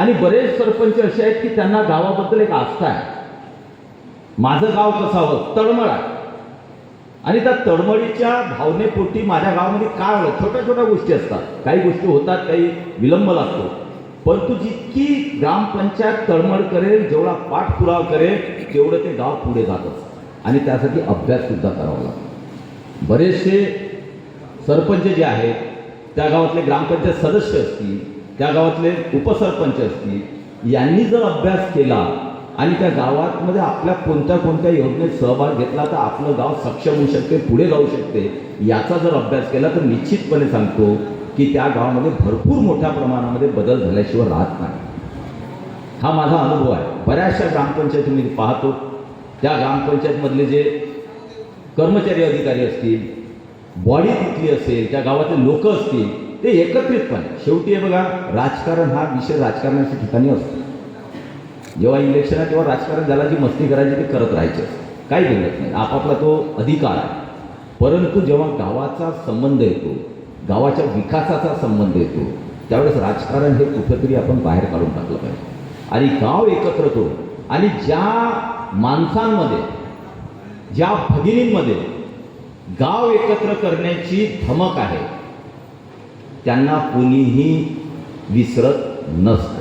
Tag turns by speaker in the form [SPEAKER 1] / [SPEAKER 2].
[SPEAKER 1] आणि बरेच सरपंच असे आहेत की त्यांना गावाबद्दल एक आस्था आहे. माझं गाव कसावं तळमळ आहे. आणि त्या तळमळीच्या भावनेपोटी माझ्या गावामध्ये काय आलं छोट्या छोट्या गोष्टी असतात. काही गोष्टी होतात काही विलंब लागतो. परंतु जितकी ग्रामपंचायत तळमळ करेल जेवढा पाठपुरावा करेल तेवढं ते गाव पुढे जातं आणि त्यासाठी अभ्यास सुद्धा करावा लागतो. बरेचसे सरपंच जे आहेत त्या गावातले ग्रामपंचायत सदस्य असतील त्या गावातले उपसरपंच असतील यांनी जर अभ्यास केला आणि त्या गावातमध्ये आपल्या कोणत्या कोणत्या योजनेत सहभाग घेतला तर आपलं गाव सक्षम होऊ शकते पुढे जाऊ शकते याचा जर अभ्यास केला तर निश्चितपणे सांगतो की त्या गावामध्ये भरपूर मोठ्या प्रमाणामध्ये बदल झाल्याशिवाय राहत नाही. हा माझा अनुभव आहे. बऱ्याचशा ग्रामपंचायती मी पाहतो. त्या ग्रामपंचायतमधले जे कर्मचारी अधिकारी असतील बॉडी तिथली असेल त्या गावातले लोक असतील ते एकत्रितपणे. शेवटी हे बघा राजकारण हा विषय राजकारणाच्या ठिकाणी असतो. जेव्हा इलेक्शन आहे तेव्हा राजकारण ज्याला जी मस्ती करायची ते करत राहायचे. काही बोलत नाही. आपापला तो अधिकार आहे. परंतु जेव्हा गावाचा संबंध येतो गावाच्या विकासाचा संबंध येतो त्यावेळेस राजकारण हे कुठंतरी आपण बाहेर काढून टाकलं पाहिजे. आणि गाव एकत्र करून आणि ज्या माणसांमध्ये ज्या भगिनींमध्ये गाव एकत्र करण्याची धमक आहे त्यांना कोणीही विसरत नसतं.